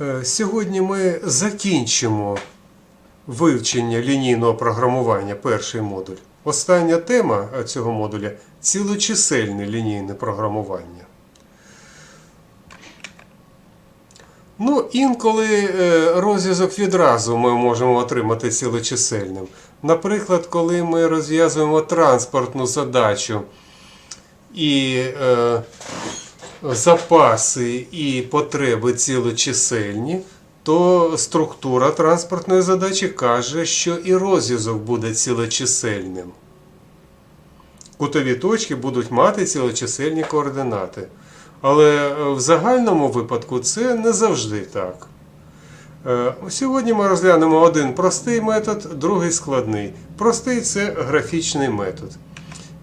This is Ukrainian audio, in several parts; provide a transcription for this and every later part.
Е, Сьогодні ми закінчимо вивчення лінійного програмування, перший модуль. Остання тема е, цього модуля цілочисельне лінійне програмування. Ну, інколи е, розв'язок відразу ми можемо отримати цілочисельним. Наприклад, коли ми розв'язуємо транспортну задачу і запаси і потреби цілочисельні, то структура транспортної задачі каже, що і розв'язок буде цілочисельним. Кутові точки будуть мати цілочисельні координати. Але е, в загальному випадку це не завжди так. Е, Сьогодні ми розглянемо один простий метод, другий складний. Простий це графічний метод.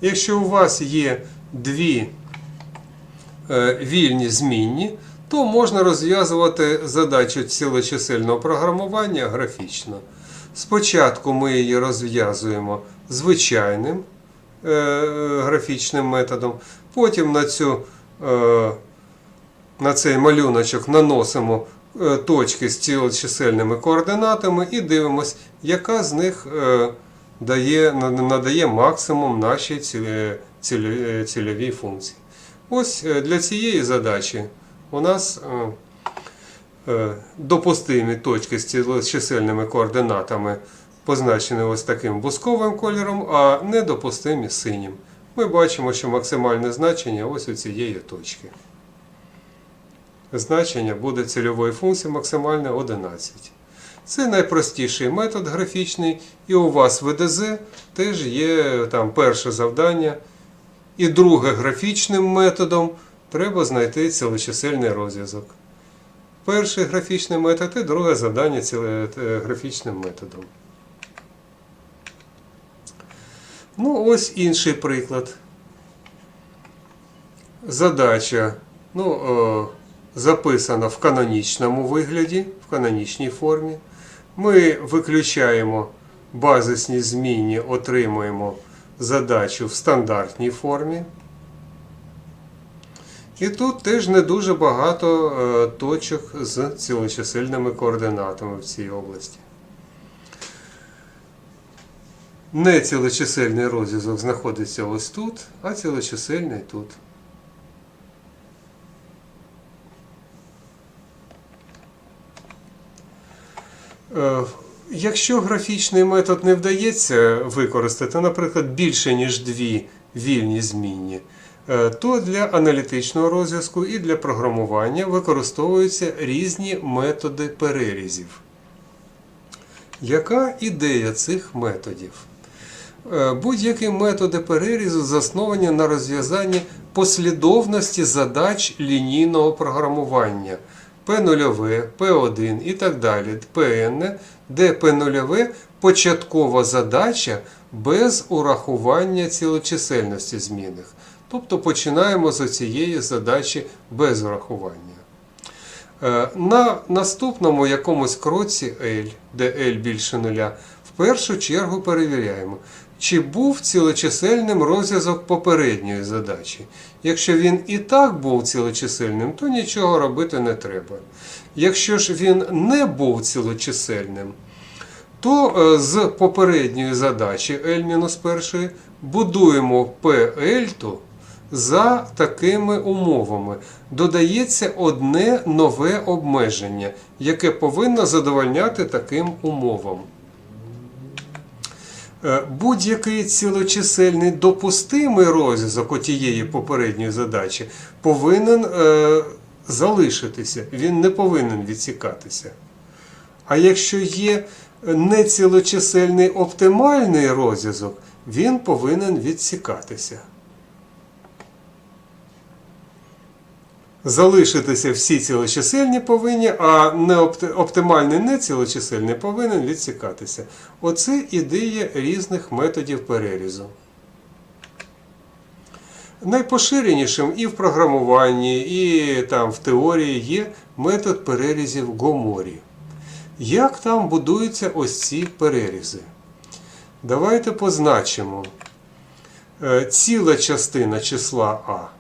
Якщо у вас є дві вільні змінні, то можна розв'язувати задачу цілочисельного програмування графічно. Спочатку ми її розв'язуємо звичайним е, е, графічним методом, потім на, цю, е, на цей малюночок наносимо е, точки з цілочисельними координатами і дивимося, яка з них е, дає, надає максимум нашій цільовій функції. Ось е, для цієї задачі у нас е, е, допустимі точки з цілочисельними координатами позначені ось таким бусковим кольором, а недопустимі синім. Ми бачимо, що максимальне значення ось у цієї точки. Значення буде цільової функції максимальне 11. Це найпростіший метод графічний, і у вас ВДЗ теж є там перше завдання. І друге графічним методом треба знайти цілочисельний розв'язок. Перший графічний метод і друге завдання е, графічним методом. Ну, ось інший приклад. Задача ну, е, записана в канонічному вигляді, в канонічній формі. Ми виключаємо базисні змінні, отримуємо задачу в стандартній формі. І тут теж не дуже багато е, точок з цілочисельними координатами в цій області. Нецілочисельний розв'язок знаходиться ось тут, а цілочисельний тут. Якщо графічний метод не вдається використати, наприклад, більше ніж дві вільні змінні, е, то для аналітичного розв'язку і для програмування використовуються різні методи перерізів. Яка ідея цих методів? Е, Будь-які методи перерізу засновані на розв'язанні послідовності задач лінійного програмування P0, P1 і так далі, PN, де P0 початкова задача без урахування цілочисельності змінних. Тобто починаємо з цієї задачі без урахування. Е, На наступному якомусь кроці L, де L більше нуля, в першу чергу перевіряємо, чи був цілочисельним розв'язок попередньої задачі. Якщо він і так був цілочисельним, то нічого робити не треба. Якщо ж він не був цілочисельним, то е, з попередньої задачі L-1 будуємо PL за такими умовами. Додається одне нове обмеження, яке повинно задовольняти таким умовам. Е, Будь-який цілочисельний допустимий розв'язок отієї попередньої задачі повинен е, залишитися, він не повинен відсікатися. А якщо є нецілочисельний оптимальний розв'язок, він повинен відсікатися. Залишитися всі цілочисельні повинні, а оптимальний нецілочисельний повинен відсікатися. Оце ідея різних методів перерізу. Найпоширенішим і в програмуванні, і там в теорії є метод перерізів Гоморі. Як там будуються ось ці перерізи? Давайте позначимо. Е, Ціла частина числа А,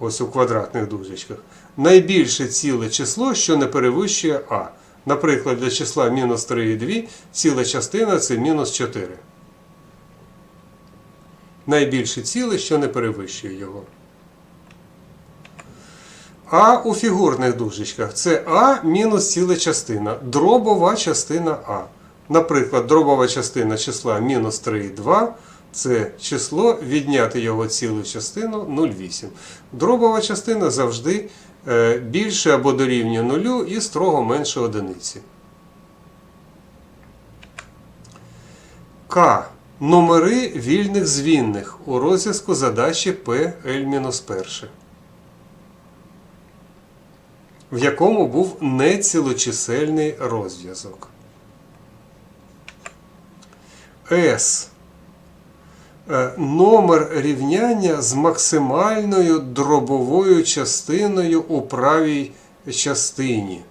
ось у квадратних дужечках, найбільше ціле число, що не перевищує А. Наприклад, для числа мінус 3,2 ціла частина це мінус 4. Найбільше ціле, що не перевищує його. А у фігурних дужечках це А мінус ціла частина, дробова частина А. Наприклад, дробова частина числа мінус 3,2 це число відняти його цілу частину 0,8. Дробова частина завжди е, більше або дорівнює нулю і строго менше одиниці. К. Номери вільних звінних у розв'язку задачі PL-1, в якому був нецілочисельний розв'язок. С. Е, Номер рівняння з максимальною дробовою частиною у правій частині.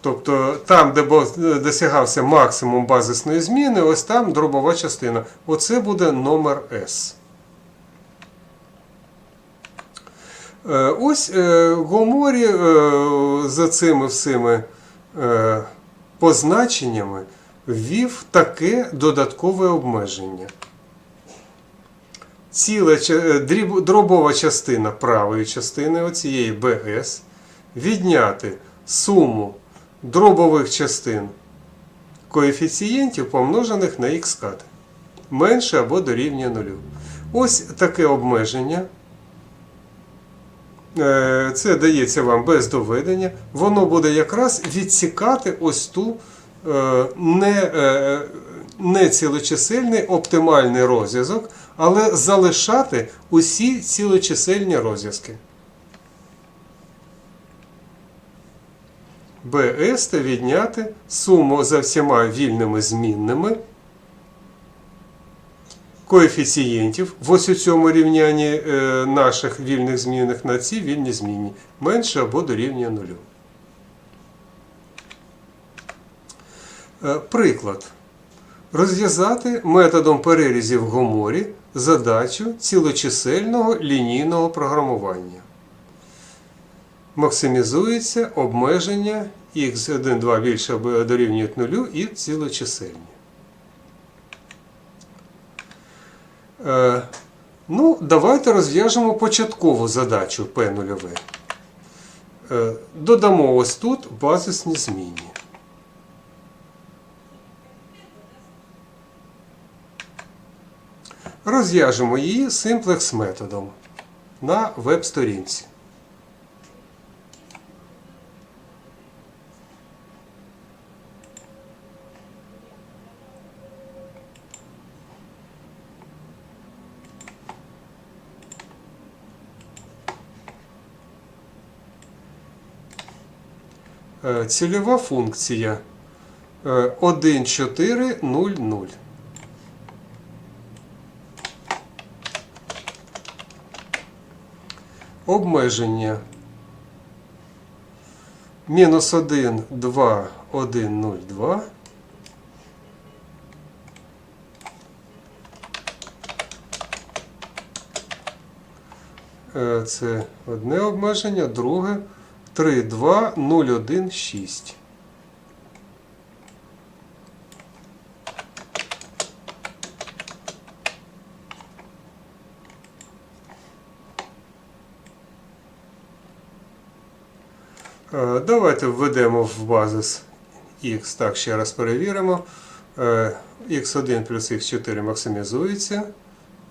Тобто там, де досягався максимум базисної зміни, ось там дробова частина. Оце буде номер S. Е, Ось е, Гоморі е, за цими всіми е, позначеннями ввів таке додаткове обмеження. Ціла е, дробова частина правої частини оцієї BS відняти суму дробових частин коефіцієнтів, помножених на х кат менше або дорівнює нулю. Ось таке обмеження. Е, Це дається вам без доведення. Воно буде якраз відсікати ось ту е, не, е, нецілочисельний оптимальний розв'язок, але залишати усі цілочисельні розв'язки. БС та відняти суму за всіма вільними змінними коефіцієнтів в ось у цьому рівнянні е, наших вільних змінних на ці вільні змінні менше або дорівнює нулю. Е, Приклад. Розв'язати методом перерізів Гоморі задачу цілочисельного лінійного програмування. Максимізується обмеження x1, 2 більше або дорівнює нулю і цілочисельні. Е, ну, давайте розв'яжемо початкову задачу P0. Е, додамо ось тут базисні змінні. Розв'яжемо її симплекс методом на веб-сторінці. Цільова функція е, 1,4,0,0. Обмеження мінус 1, 2, 1, 0, 2. Е, Це одне обмеження, друге 3, 2, 0, 1, 6. Е, Давайте введемо в базис x. Так, ще раз перевіримо. Е, x1 плюс x4 максимізується.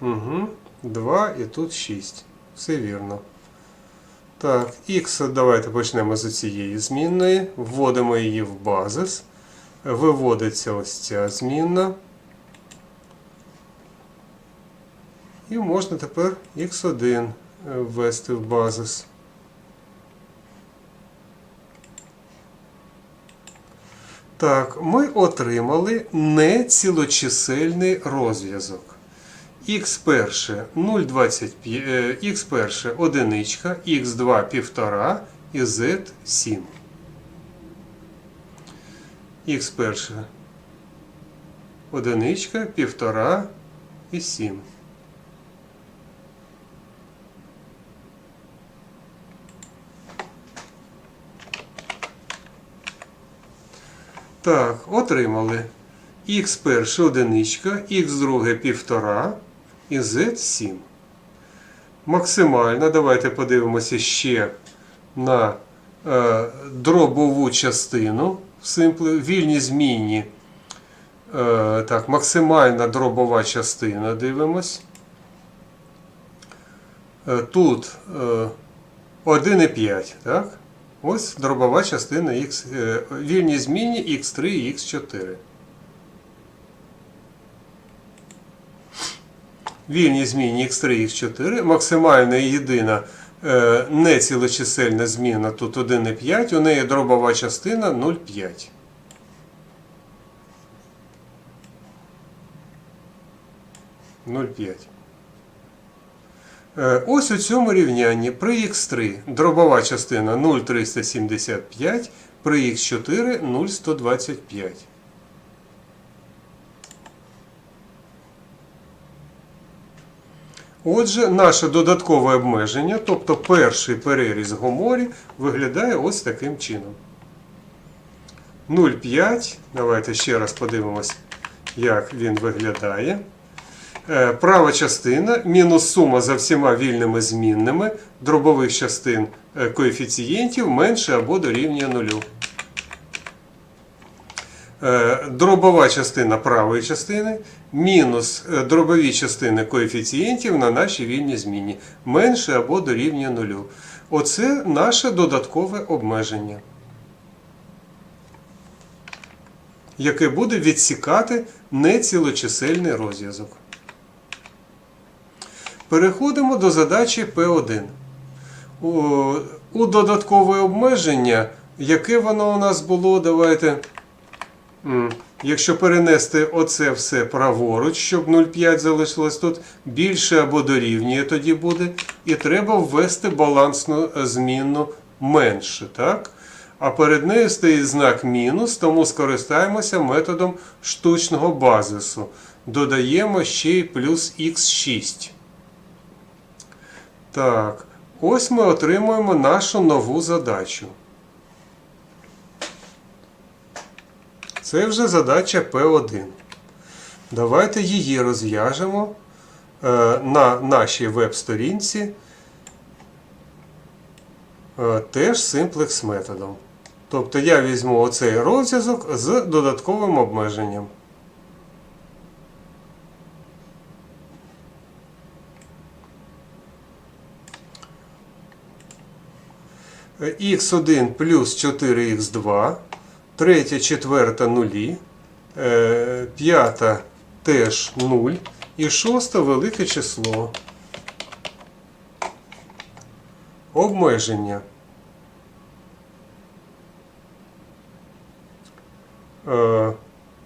Угу. 2 і тут 6. Все вірно. Так, x давайте почнемо з цієї змінної. Вводимо її в базис. Виводиться ось ця змінна. І можна тепер x1 ввести в базис. Так, ми отримали нецілочисельний розв'язок. Х1 0,25, е, Х перше. одиничка, Х2 півтора і Z7. Х перше. одиничка, півтора і 7. Так, отримали х перше одиничка, х друге, півтора і z 7. Максимально, давайте подивимося ще на е, дробову частину в симплі, вільні змінні. Е, так, максимальна дробова частина дивимось. Е, тут е, 1,5, так? Ось дробова частина X, е, вільні змінні X3 і X4. Вільні змінні X3 і X4. Максимальна і єдина е, нецілочисельна зміна тут 1,5, у неї дробова частина 0,5. Нуль п'ять. Е, Ось у цьому рівнянні при х3 дробова частина 0,375, при х4 0,125. Отже, наше додаткове обмеження, тобто перший переріз Гоморі, виглядає ось таким чином. 0,5. Давайте ще раз подивимось, як він виглядає. Е, Права частина мінус сума за всіма вільними змінними дробових частин е, коефіцієнтів менше або дорівнює нулю. Е, Дробова частина правої частини мінус е, дробові частини коефіцієнтів на нашій вільній зміні менше або дорівнює нулю. Оце наше додаткове обмеження, яке буде відсікати нецілочисельний розв'язок. Переходимо до задачі P1. У, у додаткове обмеження, яке воно у нас було, давайте. Якщо перенести оце все праворуч, щоб 0,5 залишилось тут, більше або дорівнює тоді буде. І треба ввести балансну е, змінну менше. так? А перед нею стоїть знак мінус, тому скористаємося методом штучного базису. Додаємо ще й плюс х6. Так, ось ми отримуємо нашу нову задачу. Це вже задача P1. Давайте її розв'яжемо е, на нашій веб-сторінці е, теж симплекс методом. Тобто я візьму оцей розв'язок з додатковим обмеженням. х1 плюс 4х2, третя, четверта нулі, е, п'ята теж 0 і шоста велике число. Обмеження. Е,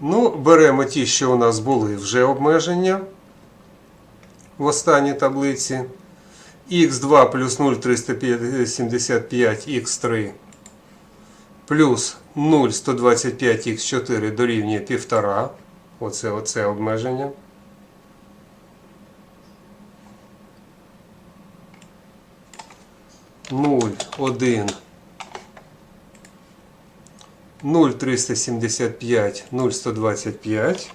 ну, беремо ті, що у нас були вже обмеження в останній таблиці х2 плюс 0,375 х3 плюс 0,125 х4 дорівнює 1,5. Оце, оце обмеження. Нуль, один, нуль триста сімдесят п'ять, нуль сто двадцять п'ять.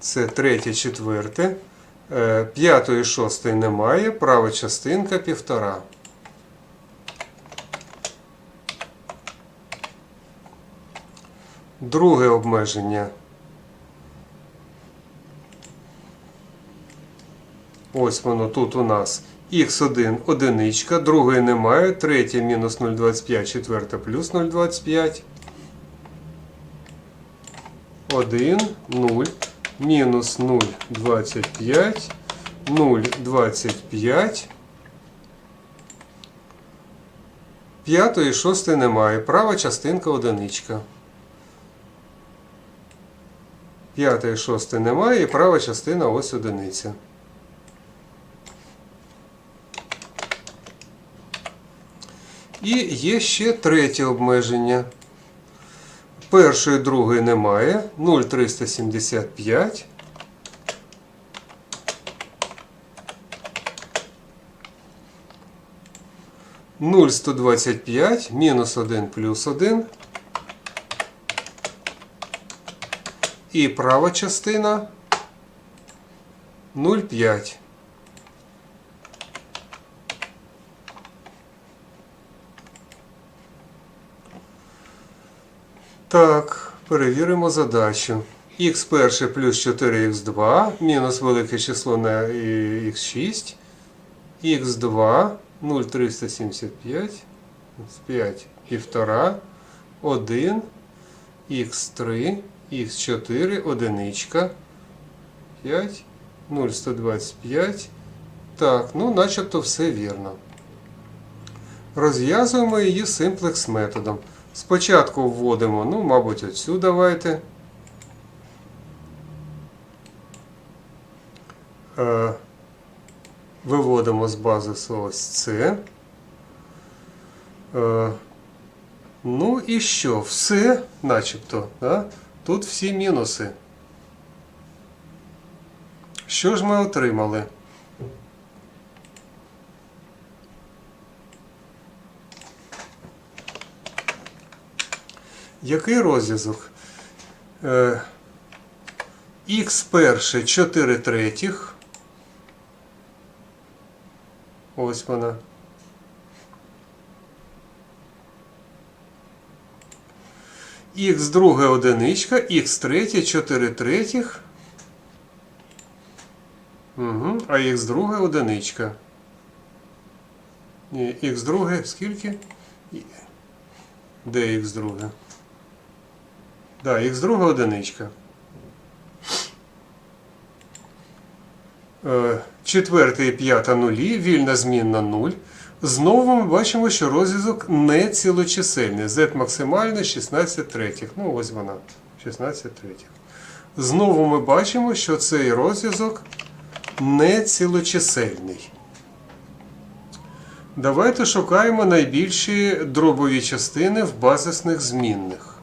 Це третє, четверте. Е, П'ятої, шостої немає. Права частинка півтора. Друге обмеження. Ось воно тут у нас х1 одиничка, другої немає, третє мінус 0,25, четверте плюс 0,25. 1, 0, мінус 0,25, 0,25. П'ятої шостої немає. Права частинка одиничка. П'ятої шостої немає і права частина ось одиниця. І є ще третє обмеження. Першої, другої немає. 0,375. 0,125 мінус 1 плюс 1. І права частина 0,5. Так, перевіримо задачу. х перше плюс 4х2 мінус велике число на х6. х2 0,375 5 1,5 1 х3 х4 одиничка 5 0,125 Так, ну начебто все вірно. Розв'язуємо її симплекс методом. Спочатку вводимо, ну, мабуть, оцю давайте. Е, Виводимо з базису ось це. Е, Ну і що? Все, начебто. Да? Тут всі мінуси. Що ж ми отримали? Який розв'язок? Е, Х перше 4 третіх. Ось вона. Х друге одиничка, х третє 4 третіх. Угу. А х друге одиничка. Ні, х друге скільки? Де х друге? Да, х друга одиничка. Е, Четверте і п'ята нулі, вільна змінна 0. Знову ми бачимо, що розв'язок не цілочисельний. Z максимально 16 третіх. Ну, ось вона. 16 третіх. Знову ми бачимо, що цей розв'язок не цілочисельний. Давайте шукаємо найбільші дробові частини в базисних змінних.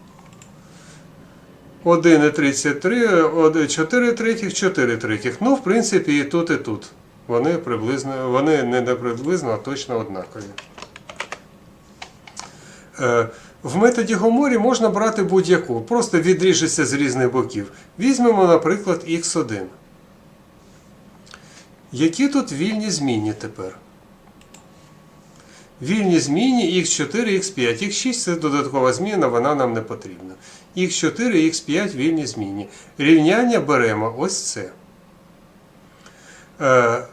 1,33, 4 третіх, 4 третіх. Ну, в принципі, і тут, і тут. Вони приблизно, вони не приблизно, а точно однакові. Е, в методі Гоморі можна брати будь-яку, просто відріжеться з різних боків. Візьмемо, наприклад, х1. Які тут вільні змінні тепер? Вільні змінні х4, х5. х6 це додаткова зміна, вона нам не потрібна. Х4, х5 вільні змінні. Рівняння беремо ось це. Е,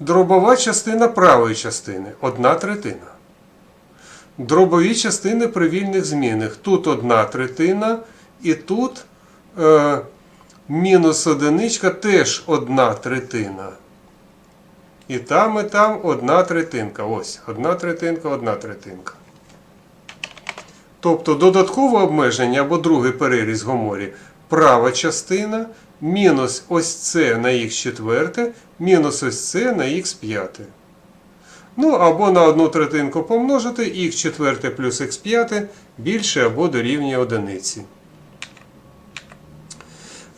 Дробова частина правої частини одна третина. Дробові частини при вільних змінах. Тут одна третина, і тут е, мінус одиничка теж одна третина. І там, і там одна третинка. Ось, одна третинка, одна третинка. Тобто додаткове обмеження або другий переріз Гоморі. Права частина мінус ось це на х четверте, мінус ось це на х п'яте. Ну, або на одну третинку помножити х четверте плюс х п'яте більше або дорівнює одиниці.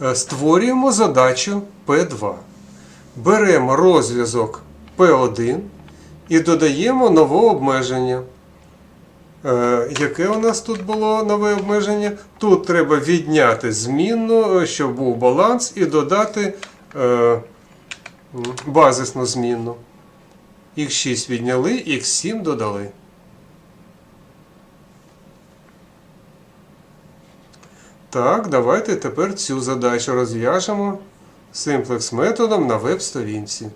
Е, Створюємо задачу P2. Беремо розв'язок P1 і додаємо нове обмеження. Е, Яке у нас тут було нове обмеження? Тут треба відняти змінну, е, щоб був баланс, і додати е, базисну змінну. Х6 відняли, Х7 додали. Так, давайте тепер цю задачу розв'яжемо симплекс методом на веб-сторінці.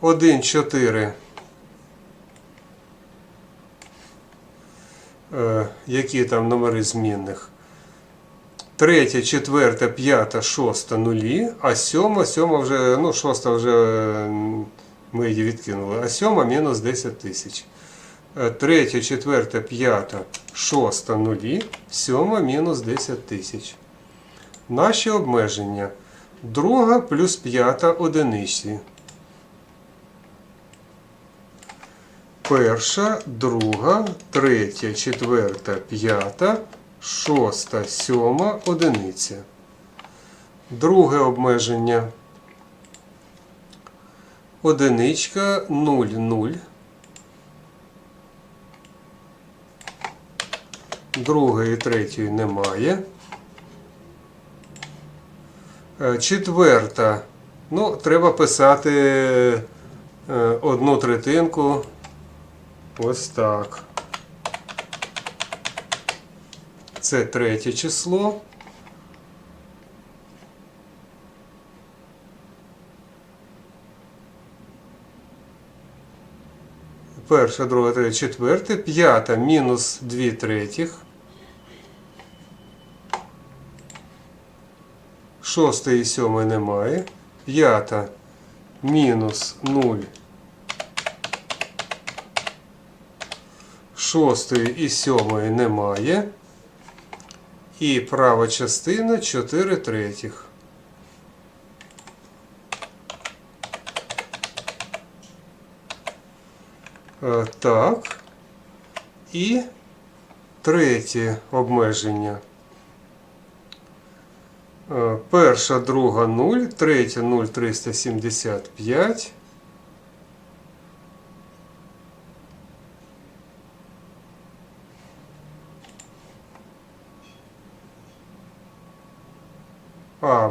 1, 4. Які там номери змінних. Третя, четверта, п'ята, шоста нулі, а сьома, сьома вже, ну, шоста вже ми її відкинули, а сьома мінус 10 тисяч. Е, Третя, четверта, п'ята, шоста нулі, сьома мінус 10 тисяч. Наші обмеження. Друга плюс п'ята одиниці. перша, друга, третя, четверта, п'ята, шоста, сьома одиниця. Друге обмеження. Одиничка 0, 0. Другої, третьої немає. Е, четверта. Ну, треба писати е, одну третинку Ось так. Це третє число. Перше, друге, третє, четверте, п'ята мінус 2 третіх. Шостої і сьомої немає. П'ята мінус 0. Шостої і сьомої немає. І права частина 4 третіх. Е, Так. І третє обмеження. Е, Перша, друга 0, третя 0,375.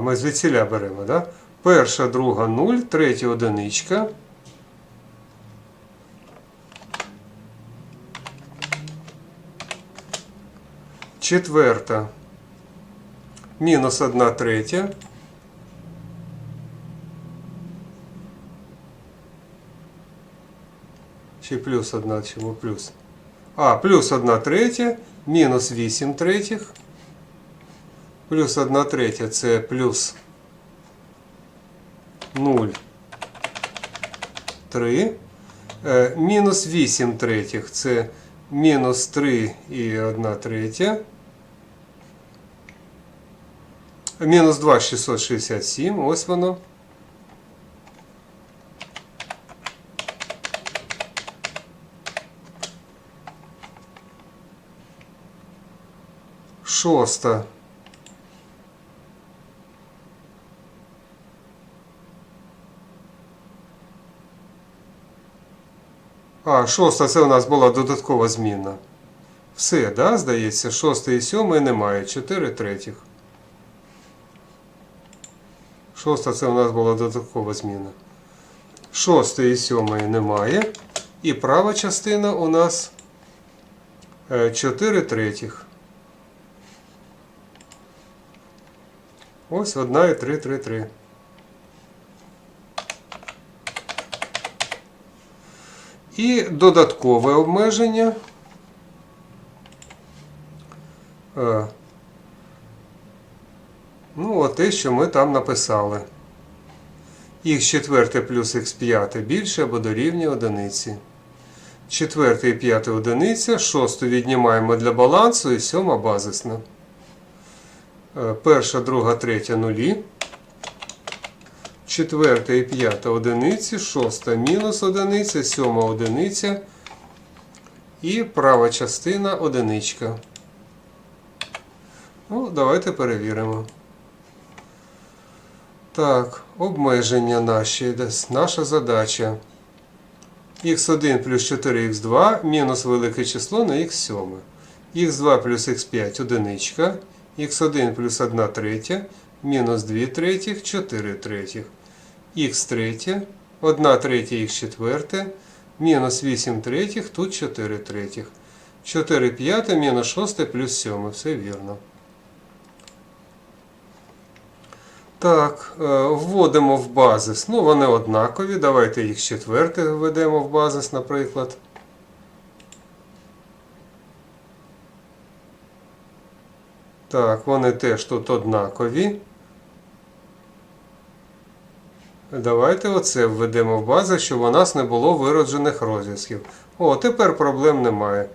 Ми звідсіля беремо, да? Перша, друга 0, третя одиничка. Четверта. Мінус 1 третя. Чи плюс 1, чому плюс? А, плюс 1 третя, мінус 8 третіх. Плюс 1 третя це плюс 0, 3. Е, мінус 8 третіх це мінус 3 і 1 третя. Мінус 2 667, ось воно. Шоста. А, шоста це у нас була додаткова зміна. Все, да, здається, шостий і сьомий немає. 4 третіх. Шоста це у нас була додаткова зміна. Шостої і сьомої немає. І права частина у нас 4 третіх. Ось одна і 3, 3, 3. І додаткове обмеження. Е, Ну, от те, що ми там написали. Х четверте плюс х п'яте більше або дорівнює одиниці. Четверте і п'яте одиниця, шосту віднімаємо для балансу і сьома базисна. Е, Перша, друга, третя нулі. Четверта і п'ята одиниці, шоста мінус одиниця, сьома одиниця і права частина одиничка. Ну, давайте перевіримо. Так, обмеження наші, наша задача. х1 плюс 4х2 мінус велике число на х7. х2 плюс х5 одиничка. х1 плюс 1 третя мінус 2 третіх, 4 третіх. Х третє, 1 третя х четверте, мінус 8 третіх, тут 4 третіх. 4 п'яте мінус 6 плюс 7. Все вірно. Так, е, вводимо в базис. Ну, вони однакові. Давайте їх четверте введемо в базис, наприклад. Так, вони теж тут однакові. Давайте оце введемо в базу, щоб у нас не було вироджених розв'язків. О, тепер проблем немає.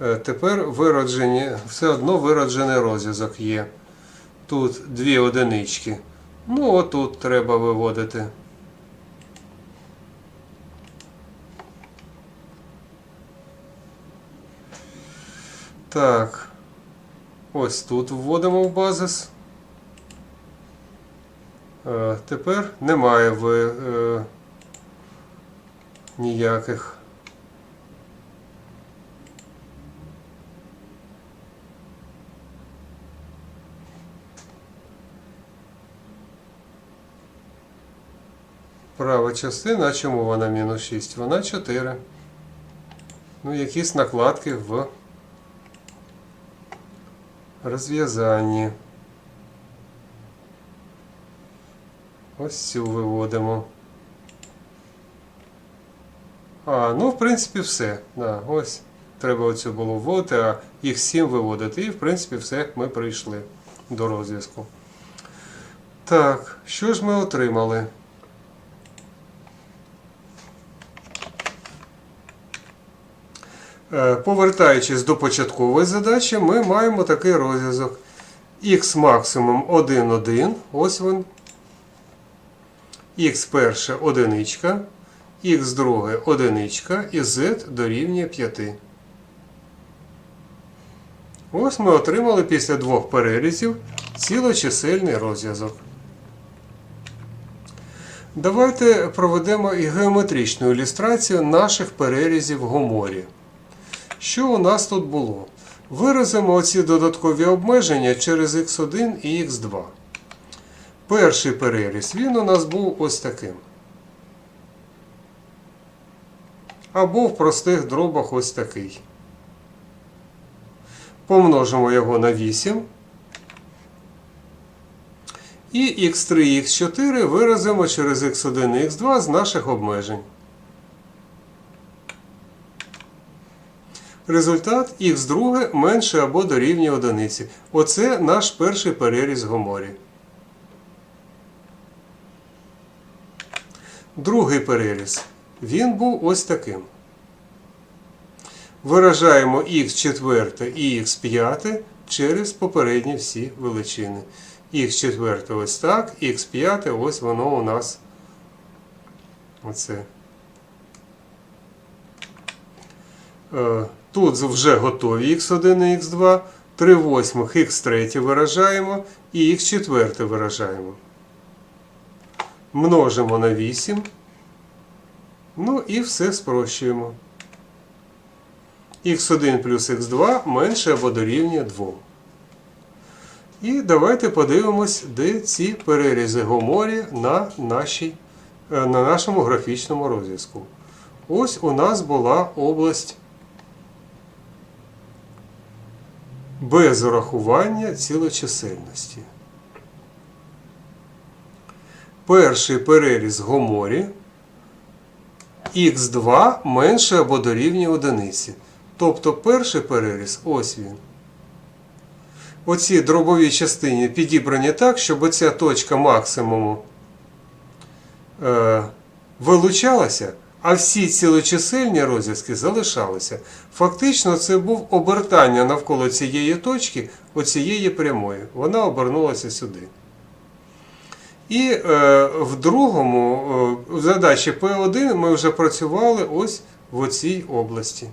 Е, Тепер вироджені, все одно вироджений розв'язок є. Тут дві одинички. Ну, отут треба виводити. Так. Ось тут вводимо в базис. Е, тепер немає в е, ніяких. Права частина, а чому вона мінус 6? Вона 4. Ну, якісь накладки в розв'язанні. Ось цю виводимо. А, ну, в принципі, все. Да, ось. Треба оцю було вводити, а їх 7 виводити. І, в принципі, все, ми прийшли до розв'язку. Так, що ж ми отримали? Е, Повертаючись до початкової задачі, ми маємо такий розв'язок. Х максимум 1, 1, ось він. Х перше одиничка, х друге одиничка і z дорівнює 5. Ось ми отримали після двох перерізів цілочисельний розв'язок. Давайте проведемо і геометричну ілюстрацію наших перерізів в гоморі. Що у нас тут було? Виразимо оці додаткові обмеження через x1 і x2. Перший переріз, він у нас був ось таким. Або в простих дробах ось такий. Помножимо його на 8. І x3 і x4 виразимо через x1 і x2 з наших обмежень. Результат х2 менше або дорівнює одиниці. Оце наш перший переріз гоморі. Другий переріз. Він був ось таким. Виражаємо х4 і х5 через попередні всі величини. Х4 ось так, х5 ось воно у нас оце. Е, Тут вже готові х1 і х2, 3 восьмих х3 виражаємо і х4 виражаємо. Множимо на 8. Ну і все спрощуємо. х1 плюс х2 менше або дорівнює 2. І давайте подивимось, де ці перерізи гоморі на, нашій, е, на нашому графічному розв'язку. Ось у нас була область без урахування цілочисельності. Перший переріз гоморі х2 менше або дорівнює одиниці. Тобто перший переріз ось він. Оці дробові частини підібрані так, щоб оця точка максимуму е, вилучалася, а всі цілочисельні розв'язки залишалися. Фактично, це був обертання навколо цієї точки, оцієї прямої. Вона обернулася сюди. І е, в другому, е, в задачі P1 ми вже працювали ось в оцій області.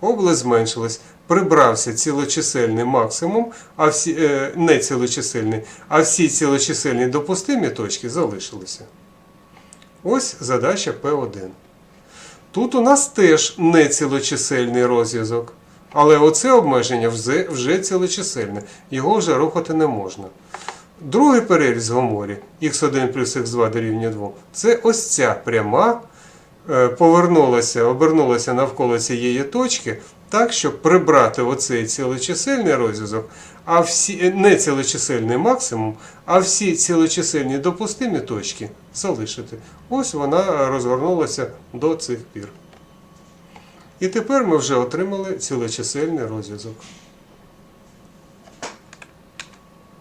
Область зменшилась. Прибрався цілочисельний максимум, а всі, е, не цілочисельний, а всі цілочисельні допустимі точки залишилися. Ось задача P1. Тут у нас теж не цілочисельний розв'язок. Але оце обмеження вже, вже цілочисельне. Його вже рухати не можна. Другий переріз в гоморі х1 плюс х2 дорівнює 2. Це ось ця пряма е, повернулася, обернулася навколо цієї точки, так, щоб прибрати оцей цілочисельний розв'язок, а всі е, не цілочисельний максимум, а всі цілочисельні допустимі точки залишити. Ось вона розгорнулася до цих пір. І тепер ми вже отримали цілочисельний розв'язок.